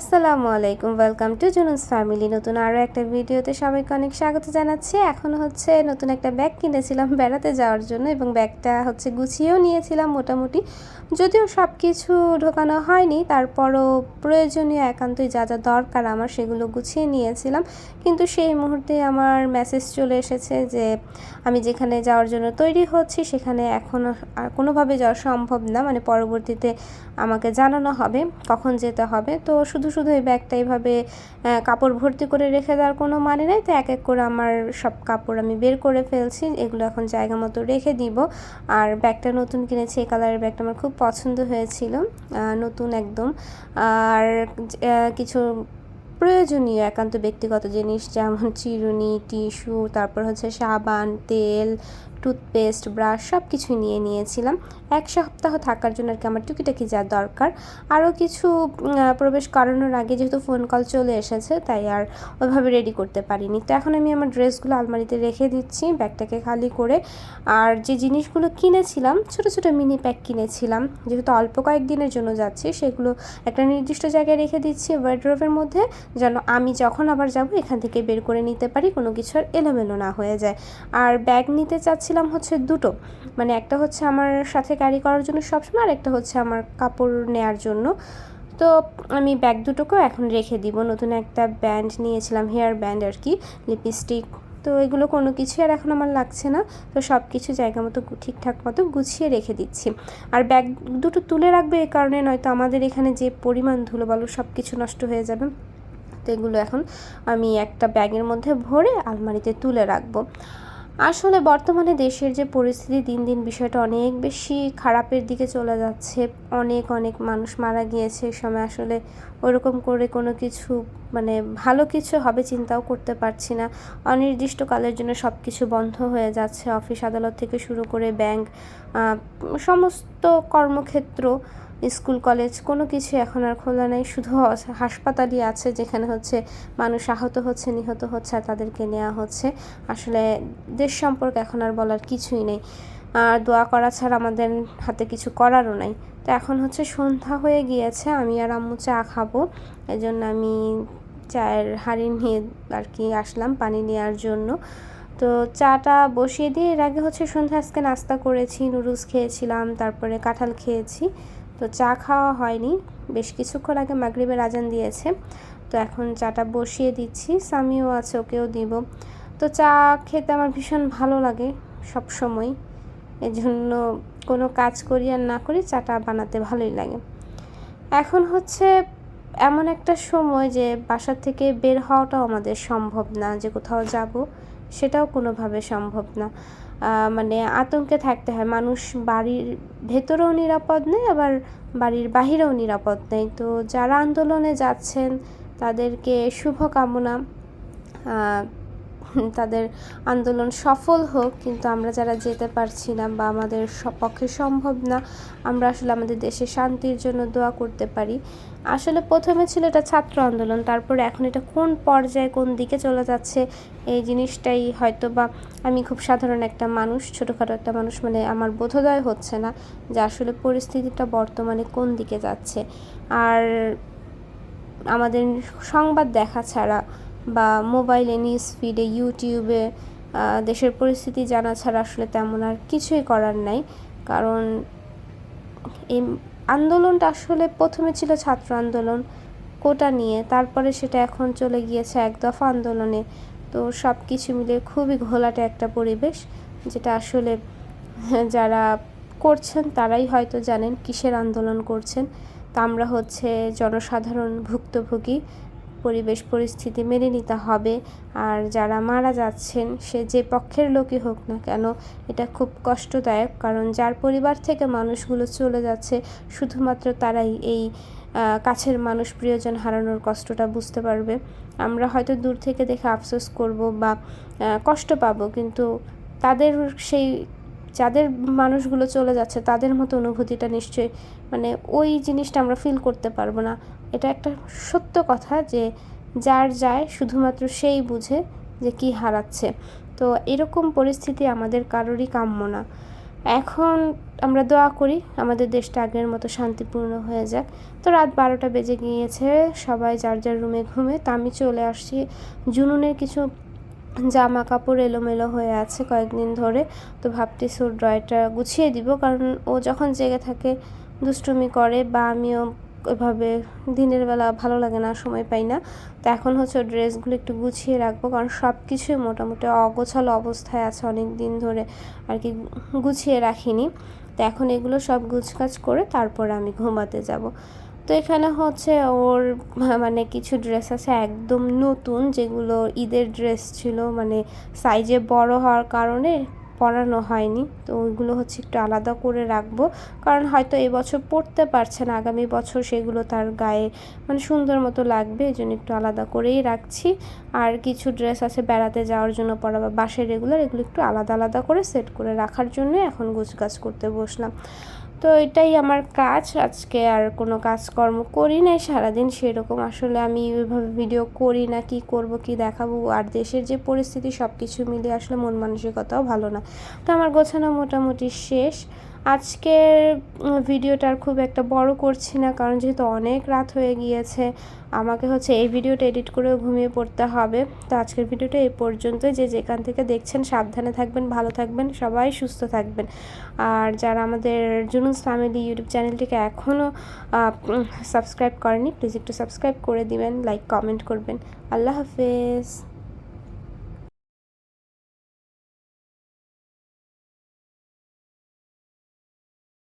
আসসালামু আলাইকুম welcome to জুনুস family নতুন আরও একটা ভিডিওতে সবাইকে অনেক স্বাগত জানাচ্ছি। এখন হচ্ছে নতুন একটা ব্যাগ কিনেছিলাম বেড়াতে যাওয়ার জন্য এবং ব্যাগটা হচ্ছে গুছিয়েও নিয়েছিলাম মোটামুটি। যদিও সব কিছু ঢোকানো হয়নি, তারপরও প্রয়োজনীয় একান্তই যা যা দরকার আমার সেগুলো গুছিয়ে নিয়েছিলাম। কিন্তু সেই মুহূর্তে আমার মেসেজ চলে এসেছে যে আমি যেখানে যাওয়ার জন্য তৈরি হচ্ছি, সেখানে এখনও কোনোভাবে যাওয়া সম্ভব না। মানে পরবর্তীতে আমাকে জানানো হবে কখন যেতে হবে। তো শুধু শুধু এই ব্যাগটা এইভাবে কাপড় ভর্তি করে রেখে দেওয়ার কোনো মানে নেই। তো এক এক করে আমার সব কাপড় আমি বের করে ফেলছি, এগুলো এখন জায়গা মতো রেখে দিব। আর ব্যাগটা নতুন কিনেছি, এই কালারের ব্যাগটা আমার খুব পছন্দ হয়েছিল নতুন একদম। আর কিছু প্রয়োজনীয় একান্ত ব্যক্তিগত জিনিস যেমন চিরুনি, টিস্যু, তারপর হচ্ছে সাবান, তেল টুথপেস্ট ব্রাশ সব কিছুই নিয়ে নিয়েছিলাম। এক সপ্তাহ থাকার জন্য আর কি আমার টুকিটাকি যা দরকার। আরও কিছু প্রবেশ করানোর আগে যেহেতু ফোন কল চলে এসেছে, তাই আর ওইভাবে রেডি করতে পারিনি। তো এখন আমি আমার ড্রেসগুলো আলমারিতে রেখে দিচ্ছি, ব্যাগটাকে খালি করে। আর যে জিনিসগুলো কিনেছিলাম, ছোট ছোট মিনি প্যাক কিনেছিলাম। যেহেতু অল্প কয়েকদিনের জন্য যাচ্ছি, সেগুলো একটা নির্দিষ্ট জায়গায় রেখে দিচ্ছি ওয়ার্ড্রোভের মধ্যে, যেন আমি যখন আবার যাব, এখান থেকে বের করে নিতে পারি, কোনো কিছু আর এলোমেলো না হয়ে যায়। আর ব্যাগ নিতে চাচ্ছিলাম হচ্ছে দুটো। মানে একটা হচ্ছে আমার সাথে ক্যারি করার জন্য সবসময়, আর একটা হচ্ছে আমার কাপড় নেয়ার জন্য। তো আমি ব্যাগ দুটোকেও এখন রেখে দিব। নতুন একটা ব্যান্ড নিয়েছিলাম হেয়ার ব্যান্ড আর কি লিপস্টিক তো এগুলো কোনো কিছু আর এখন আমার লাগছে না। তো সব কিছু জায়গা মতো ঠিকঠাক মতো গুছিয়ে রেখে দিচ্ছি। আর ব্যাগ দুটো তুলে রাখবে এই কারণে নয়তো আমাদের এখানে যে পরিমাণ ধুলো বালু সব কিছু নষ্ট হয়ে যাবে। তো এগুলো এখন আমি একটা ব্যাগের মধ্যে ভরে আলমারিতে তুলে রাখব। আসলে বর্তমানে দেশের যে পরিস্থিতি, দিন দিন বিষয়টা অনেক বেশি খারাপের দিকে চলে যাচ্ছে। অনেক অনেক মানুষ মারা গিয়েছে এই সময়। আসলে ওরকম করে কোনো কিছু মানে ভালো কিছু হবে চিন্তাও করতে পারছি না। অনির্দিষ্টকালের জন্য সব কিছু বন্ধ হয়ে যাচ্ছে। অফিস আদালত থেকে শুরু করে ব্যাংক সমস্ত কর্মক্ষেত্র স্কুল, কলেজ, কোনো কিছু এখন আর খোলা নেই। শুধু হাসপাতালই আছে যেখানে হচ্ছে মানুষ আহত হচ্ছে, নিহত হচ্ছে আর তাদেরকে নেওয়া হচ্ছে। আসলে দেশ সম্পর্কে এখন আর বলার কিছুই নেই। আর দোয়া করা ছাড়া আমাদের হাতে কিছু করারও নাই। তো এখন হচ্ছে সন্ধ্যা হয়ে গিয়েছে, আমি আর আম্মু চা খাব। এই জন্য আমি চায়ের হাঁড়ি নিয়ে আর কি আসলাম পানি নেওয়ার জন্য। তো চাটা বসিয়ে দিয়ে এর আগে হচ্ছে সন্ধ্যা আজকে নাস্তা করেছি, নুডলস খেয়েছিলাম, তারপরে কাঁঠাল খেয়েছি। তো চা খাওয়া হয়নি। বেশ কিছুক্ষণ আগে মাগরিবের আজান দিয়েছে। তো এখন চাটা বসিয়ে দিচ্ছি। সামিও আছে, ওকেও দিব। তো চা খেতে আমার ভীষণ ভালো লাগে সব সময় এজন্য কোনো কাজ করি আর না করি চাটা বানাতে ভালোই লাগে। এখন হচ্ছে এমন একটা সময় যে বাসার থেকে বের হওয়াটাও আমাদের সম্ভব না, যে কোথাও যাব সেটাও কোনোভাবে সম্ভব না। মানে আতঙ্কে থাকতে হয়। মানুষ বাড়ির ভেতরেও নিরাপদ নেই, আবার বাড়ির বাহিরেও নিরাপদ নেই। তো যারা আন্দোলনে যাচ্ছেন, তাদেরকে শুভকামনা। তাদের আন্দোলন সফল হোক, কিন্তু আমরা যারা যেতে পারছি না বা আমাদের পক্ষে সম্ভব না, আমরা আসলে আমাদের দেশে শান্তির জন্য দোয়া করতে পারি। আসলে প্রথমে ছিল এটা ছাত্র আন্দোলন, তারপরে এখন এটা কোন পর্যায়ে কোন দিকে চলে যাচ্ছে, এই জিনিসটাই হয়তো বা আমি খুব সাধারণ একটা মানুষ, ছোটোখাটো একটা মানুষ মানে আমার বোধোদয় হচ্ছে না যে আসলে পরিস্থিতিটা বর্তমানে কোন দিকে যাচ্ছে। আর আমাদের সংবাদ দেখা ছাড়া বা মোবাইলে, নিউজ ফিডে, ইউটিউবে দেশের পরিস্থিতি জানা ছাড়া আসলে তেমন আর কিছুই করার নাই। কারণ এই আন্দোলনটা আসলে প্রথমে ছিল ছাত্র আন্দোলন কোটা নিয়ে, তারপরে সেটা এখন চলে গিয়েছে এক দফা আন্দোলনে। তো সব কিছু মিলে খুবই ঘোলাটে একটা পরিবেশ, যেটা আসলে যারা করছেন তারাই হয়তো জানেন কিসের আন্দোলন করছেন। তা আমরা হচ্ছে জনসাধারণ ভুক্তভোগী পরিবেশ পরিস্থিতি মেনে নিতে হবে। আর যারা মারা যাচ্ছেন, সে যে পক্ষের লোকই হোক না কেন, এটা খুব কষ্টদায়ক। কারণ যার পরিবার থেকে মানুষগুলো চলে যাচ্ছে, শুধুমাত্র তারাই এই কাছের মানুষ প্রিয়জন হারানোর কষ্টটা বুঝতে পারবে। আমরা হয়তো দূর থেকে দেখে আফসোস করব বা কষ্ট পাবো, কিন্তু তাদের সেই, যাদের মানুষগুলো চলে যাচ্ছে, তাদের মতো অনুভূতিটা নিশ্চয়ই মানে ওই জিনিসটা আমরা ফিল করতে পারব না। এটা একটা সত্য কথা যে যার যায় শুধুমাত্র সেই বুঝে যে কি হারাচ্ছে। তো এরকম পরিস্থিতি আমাদের কারোরই কাম্য না। এখন আমরা দোয়া করি, আমাদের দেশটা আগের মতো শান্তিপূর্ণ হয়ে যাক। তো রাত বারোটা বেজে গিয়েছে, সবাই যার যার রুমে ঘুমে, তা আমি চলে আসছি। জুনুনের কিছু জামা কাপড় এলোমেলো হয়ে আছে কয়েকদিন ধরে। তো ভাবতেছি ওর ড্রয়টা গুছিয়ে দিব, কারণ ও যখন জেগে থাকে, দুষ্টুমি করে, বা আমিও ওইভাবে দিনের বেলা ভালো লাগে না, সময় পাই না। তো এখন হচ্ছে ড্রেসগুলো একটু গুছিয়ে রাখব, কারণ সব কিছুই মোটামুটি অগোছালো অবস্থায় আছে অনেক দিন ধরে আর কি গুছিয়ে রাখিনি। তো এখন এগুলো সব গুছকাজ করে তারপর আমি ঘুমাতে যাব। তো এখানে হচ্ছে ওর মানে কিছু ড্রেস আছে একদম নতুন, যেগুলো ঈদের ড্রেস ছিল মানে সাইজে বড় হওয়ার কারণে পরানো হয়নি। তো ওইগুলো হচ্ছে একটু আলাদা করে রাখব। কারণ হয়তো এবছর পড়তে পারছে না। আগামী বছর সেগুলো তার গায়ে মানে সুন্দর মতো লাগবে। এই জন্য একটু আলাদা করেই রাখছি। আর কিছু ড্রেস আছে বেড়াতে যাওয়ার জন্য পড়া বা বাসে রেগুলার, এগুলো একটু আলাদা আলাদা করে সেট করে রাখার জন্য এখন গুছগাছ করতে বসলাম। তো এটাই আমার কাজ। আজকে আর কোনো কাজকর্ম করি নাই, সারাদিন সেরকম। আসলে আমি ওইভাবে ভিডিও করি না, কি করব, কি দেখাবো। আর দেশের যে পরিস্থিতি সব কিছু মিলে আসলে মন মানসিকতাও ভালো না। তো আমার গোছানো মোটামুটি শেষ। আজকের ভিডিওটার খুব একটা বড় করছি না, কারণ যেহেতু অনেক রাত হয়ে গিয়েছে, আমাকে হচ্ছে এই ভিডিওটা এডিট করেও ঘুমিয়ে পড়তে হবে। তো আজকের ভিডিওটা এই পর্যন্ত যে যেখান থেকে দেখছেন সাবধানে থাকবেন, ভালো থাকবেন, সবাই সুস্থ থাকবেন। আর যারা আমাদের জুনুস ফ্যামিলি ইউটিউব চ্যানেলটিকে এখনও সাবস্ক্রাইব করেনি, প্লিজ একটু সাবস্ক্রাইব করে দিবেন, লাইক, কমেন্ট করবেন। আল্লাহ হাফেজ।